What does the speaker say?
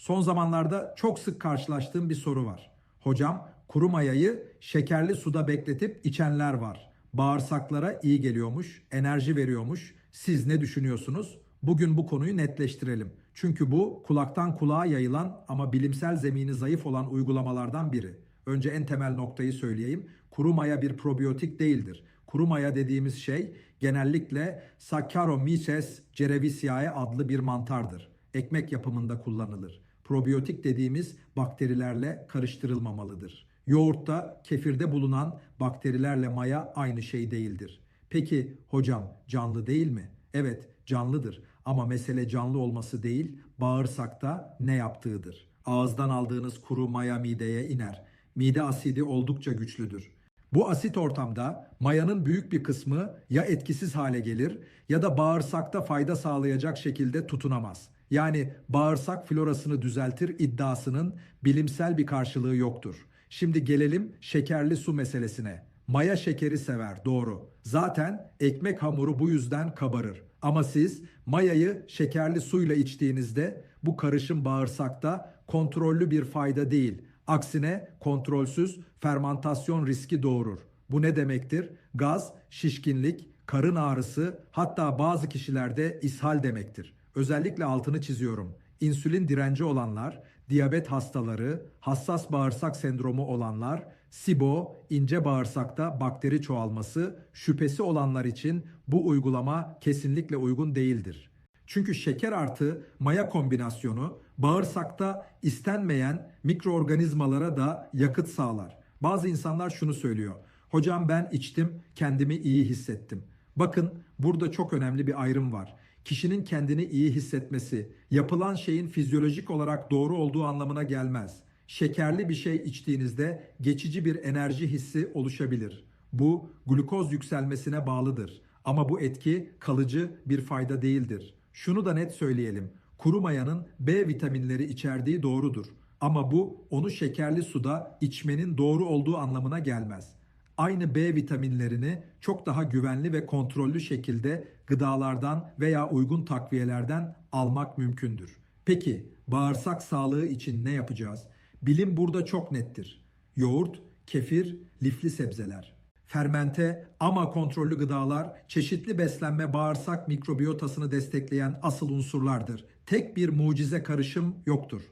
Son zamanlarda çok sık karşılaştığım bir soru var. Hocam, kuru mayayı şekerli suda bekletip içenler var. Bağırsaklara iyi geliyormuş, enerji veriyormuş. Siz ne düşünüyorsunuz? Bugün bu konuyu netleştirelim. Çünkü bu kulaktan kulağa yayılan ama bilimsel zemini zayıf olan uygulamalardan biri. Önce en temel noktayı söyleyeyim. Kuru maya bir probiyotik değildir. Kuru maya dediğimiz şey genellikle Saccharomyces cerevisiae adlı bir mantardır. Ekmek yapımında kullanılır. Probiyotik dediğimiz bakterilerle karıştırılmamalıdır. Yoğurtta, kefirde bulunan bakterilerle maya aynı şey değildir. Peki hocam canlı değil mi? Evet canlıdır ama mesele canlı olması değil, bağırsakta ne yaptığıdır. Ağızdan aldığınız kuru maya mideye iner. Mide asidi oldukça güçlüdür. Bu asit ortamda mayanın büyük bir kısmı ya etkisiz hale gelir ya da bağırsakta fayda sağlayacak şekilde tutunamaz. Yani bağırsak florasını düzeltir iddiasının bilimsel bir karşılığı yoktur. Şimdi gelelim şekerli su meselesine. Maya şekeri sever, doğru. Zaten ekmek hamuru bu yüzden kabarır. Ama siz mayayı şekerli suyla içtiğinizde bu karışım bağırsakta kontrollü bir fayda değil. Aksine kontrolsüz fermantasyon riski doğurur. Bu ne demektir? Gaz, şişkinlik, karın ağrısı hatta bazı kişilerde ishal demektir. Özellikle altını çiziyorum. İnsülin direnci olanlar, diyabet hastaları, hassas bağırsak sendromu olanlar, SIBO, ince bağırsakta bakteri çoğalması şüphesi olanlar için bu uygulama kesinlikle uygun değildir. Çünkü şeker artı maya kombinasyonu bağırsakta istenmeyen mikroorganizmalara da yakıt sağlar. Bazı insanlar şunu söylüyor. Hocam ben içtim, kendimi iyi hissettim. Bakın burada çok önemli bir ayrım var. Kişinin kendini iyi hissetmesi, yapılan şeyin fizyolojik olarak doğru olduğu anlamına gelmez. Şekerli bir şey içtiğinizde geçici bir enerji hissi oluşabilir. Bu glukoz yükselmesine bağlıdır. Ama bu etki kalıcı bir fayda değildir. Şunu da net söyleyelim. Kuru mayanın B vitaminleri içerdiği doğrudur. Ama bu onu şekerli suda içmenin doğru olduğu anlamına gelmez. Aynı B vitaminlerini çok daha güvenli ve kontrollü şekilde gıdalardan veya uygun takviyelerden almak mümkündür. Peki bağırsak sağlığı için ne yapacağız? Bilim burada çok nettir. Yoğurt, kefir, lifli sebzeler. Fermente ama kontrollü gıdalar çeşitli beslenme bağırsak mikrobiyotasını destekleyen asıl unsurlardır. Tek bir mucize karışım yoktur.